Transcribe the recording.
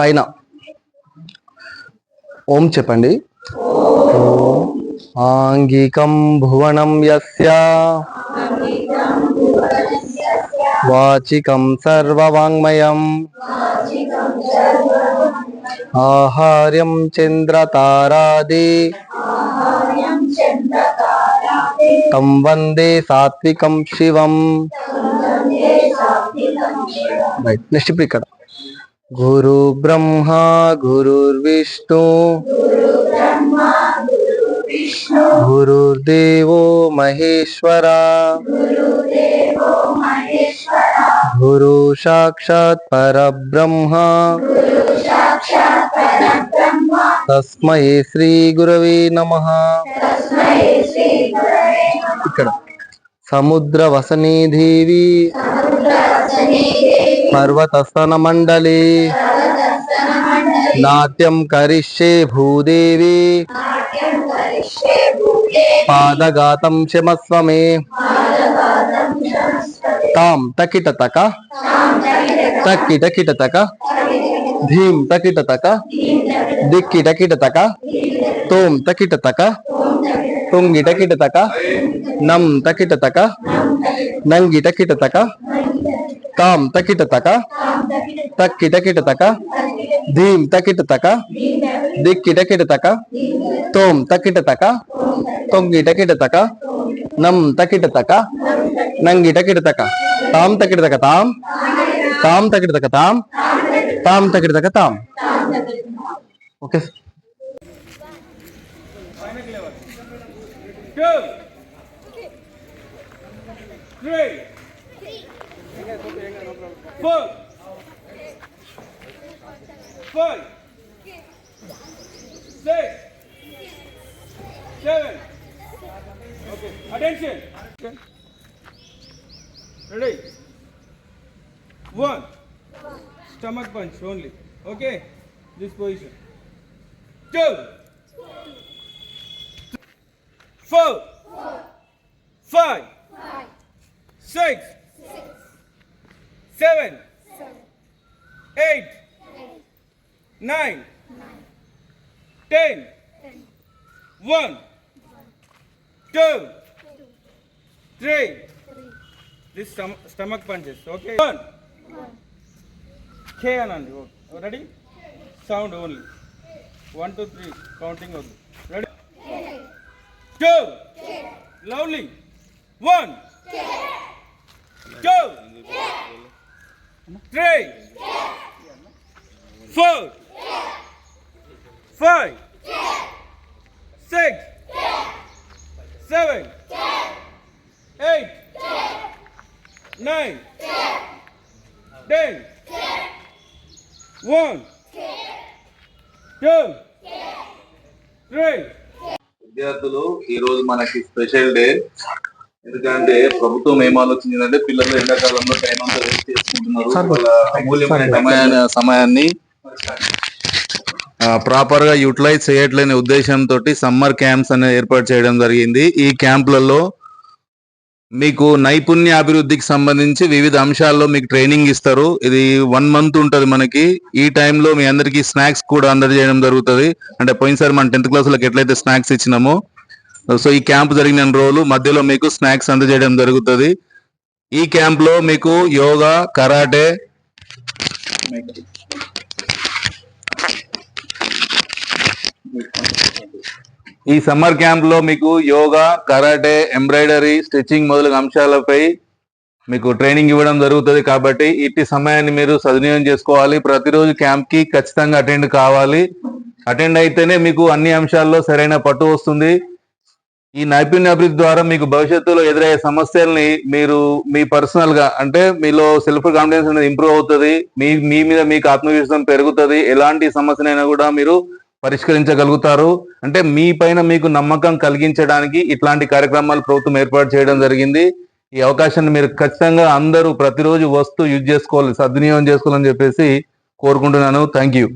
పైన. ఓం చెప్పండి. ఆంగికం భువనం యస్య. వాచికం సర్వవాంగ్మయం. ఆహార్యం చంద్రతారాది. తం వందే సాత్వికం శివం. రైట్ నెక్స్ట్ ఇప్పుడు ఇక్కడ గురు బ్రహ్మ గురుర్విష్ణు. గురుర్దేవో మహేశ్వర. గురు సాక్షాత్ పరబ్రహ్మ. తస్మై శ్రీ గురవే నమ. ఇక్కడ. సముద్ర వసనీ దేవి. पर्वतस्तन मंडली नाट्यम करिष्ये भूदेवी। पादगातम क्षमस्व ताम तकिट तक तकिट किट तक धीम तकिट तक दिक्किट किट तक तोम तकिट तक तुंगिट किट तक नम तकिट तक नंगिट किट तक ताम तकिट तका तकिट किट तका धीम तकिट तका दिक्किट किट तका तोम तकिट तका तोंगिट किट तका नम तकिट तका नंगिट किट तका ताम तकिट तका ताम। ताम तकिट तका ताम। ताम तकिट तका ताम। Okay. Good. Great. Four, five, six, seven. Okay, attention. Ready? One. Stomach punch only. Okay? This position. Two. four, five, six, Seven, eight, nine, ten, one, two, three. This stomach punches, okay? One, one. Oh, oh, ready? Sound only. One, two, three, counting only. Ready? Two, K. lovely, one, three, four, five, six, seven, eight, nine, ten, one, two, three. విద్యార్థులు ఈ రోజు మనకి special day ఎందుకంటే ప్రభుత్వం ఏం ఆలోచించిందంటే పిల్లలు ఎండాకాలంలో time అంతా వేస్ట్ చేసుకుంటున్నారు. వాళ్ళ అమూల్యమైన సమయాన్ని సమయాన్ని ప్రాపర్గా యూటిలైజ్ చేయట్లేని ఉద్దేశంతో సమ్మర్ క్యాంప్స్ అనేది ఏర్పాటు చేయడం జరిగింది. ఈ క్యాంపులలో మీకు నైపుణ్య అభివృద్ధికి సంబంధించి వివిధ అంశాల్లో మీకు ట్రైనింగ్ ఇస్తారు. ఇది వన్ మంత్ ఉంటది మనకి. ఈ టైంలో మీ అందరికీ స్నాక్స్ కూడా అందజేయడం జరుగుతుంది. అంటే పోయినసారి మన టెన్త్ క్లాస్లకు ఎట్లయితే స్నాక్స్ ఇచ్చినామో సో ఈ క్యాంప్ జరిగిన రోజులు మధ్యలో మీకు స్నాక్స్ అందజేయడం జరుగుతుంది. ఈ క్యాంప్లో మీకు యోగా కరాటే ఈ సమ్మర్ క్యాంప్లో మీకు యోగా కరాటే ఎంబ్రాయిడరీ స్టిచ్చింగ్ మొదలగు అంశాలపై మీకు ట్రైనింగ్ ఇవ్వడం జరుగుతుంది కాబట్టి ఇట్టి సమయాన్ని మీరు సద్వినియోగం చేసుకోవాలి. ప్రతిరోజు క్యాంప్కి ఖచ్చితంగా అటెండ్ కావాలి. అటెండ్ అయితేనే మీకు అన్ని అంశాల్లో సరైన పట్టు వస్తుంది. ఈ నైపుణ్య అభివృద్ధి ద్వారా మీకు భవిష్యత్తులో ఎదురయ్యే సమస్యల్ని మీరు మీ పర్సనల్గా అంటే మీలో సెల్ఫ్ కాన్ఫిడెన్స్ అనేది ఇంప్రూవ్ అవుతుంది మీ మీ మీద మీకు ఆత్మవిశ్వాసం పెరుగుతుంది ఎలాంటి సమస్యనైనా కూడా మీరు పరిష్కరించగలుగుతారు. అంటే మీ పైన మీకు నమ్మకం కలిగించడానికి ఇట్లాంటి కార్యక్రమాలు ప్రభుత్వం ఏర్పాటు చేయడం జరిగింది. ఈ అవకాశాన్ని మీరు ఖచ్చితంగా అందరూ ప్రతిరోజు వస్తూ యూజ్ చేసుకోవాలి సద్వినియోగం చేసుకోవాలని చెప్పేసి కోరుకుంటున్నాను. Thank you